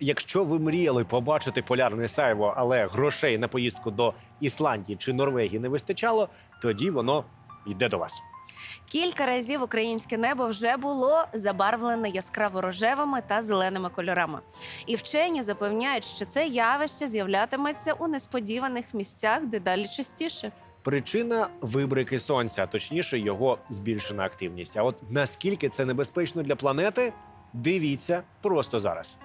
якщо ви мріяли побачити полярне сяйво, але грошей на поїздку до Ісландії чи Норвегії не вистачало, тоді воно йде до вас. Кілька разів українське небо вже було забарвлене яскраво рожевими та зеленими кольорами. І вчені запевняють, що це явище з'являтиметься у несподіваних місцях дедалі частіше. Причина вибрики сонця, а точніше, його збільшена активність. А от наскільки це небезпечно для планети, дивіться просто зараз.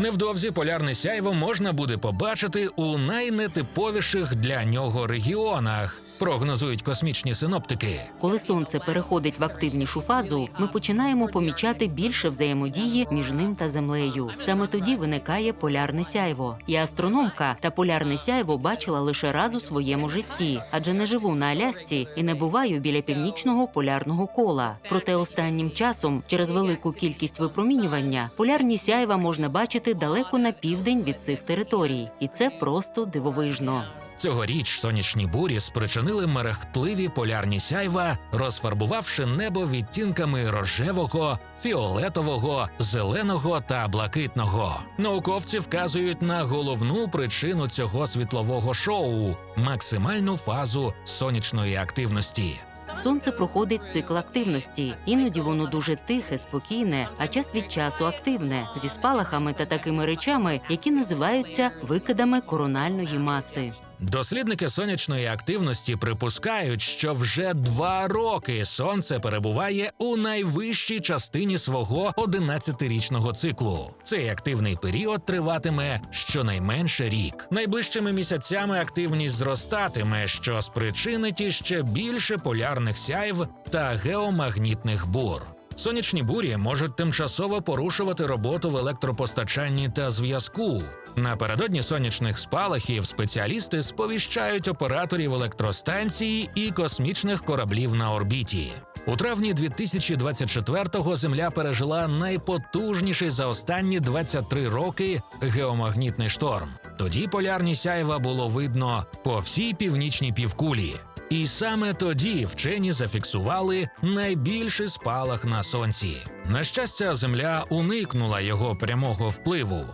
Невдовзі полярне сяйво можна буде побачити у найнетиповіших для нього регіонах, прогнозують космічні синоптики. Коли сонце переходить в активнішу фазу, ми починаємо помічати більше взаємодії між ним та землею. Саме тоді виникає полярне сяйво. Я астрономка, та полярне сяйво бачила лише раз у своєму житті, адже не живу на Алясці і не буваю біля північного полярного кола. Проте останнім часом, через велику кількість випромінювання, полярні сяйва можна бачити далеко на південь від цих територій, і це просто дивовижно. Цьогоріч сонячні бурі спричинили мерехтливі полярні сяйва, розфарбувавши небо відтінками рожевого, фіолетового, зеленого та блакитного. Науковці вказують на головну причину цього світлового шоу максимальну фазу сонячної активності. Сонце проходить цикл активності. Іноді воно дуже тихе, спокійне, а час від часу активне зі спалахами та такими речами, які називаються викидами корональної маси. Дослідники сонячної активності припускають, що вже два роки сонце перебуває у найвищій частині свого 11-річного циклу. Цей активний період триватиме щонайменше рік. Найближчими місяцями активність зростатиме, що спричинить іще більше полярних сяйв та геомагнітних бур. Сонячні бурі можуть тимчасово порушувати роботу в електропостачанні та зв'язку. Напередодні сонячних спалахів спеціалісти сповіщають операторів електростанції і космічних кораблів на орбіті. У травні 2024-го Земля пережила найпотужніший за останні 23 роки геомагнітний шторм. Тоді полярні сяйва було видно по всій північній півкулі. І саме тоді вчені зафіксували найбільший спалах на сонці. На щастя, земля уникнула його прямого впливу.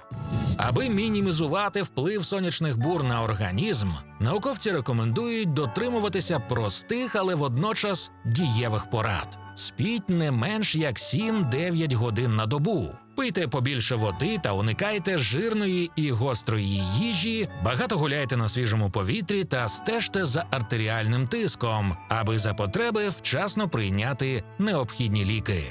Аби мінімізувати вплив сонячних бур на організм, науковці рекомендують дотримуватися простих, але водночас дієвих порад. Спіть не менш як 7-9 годин на добу. Пийте побільше води та уникайте жирної і гострої їжі, багато гуляйте на свіжому повітрі та стежте за артеріальним тиском, аби за потреби вчасно прийняти необхідні ліки.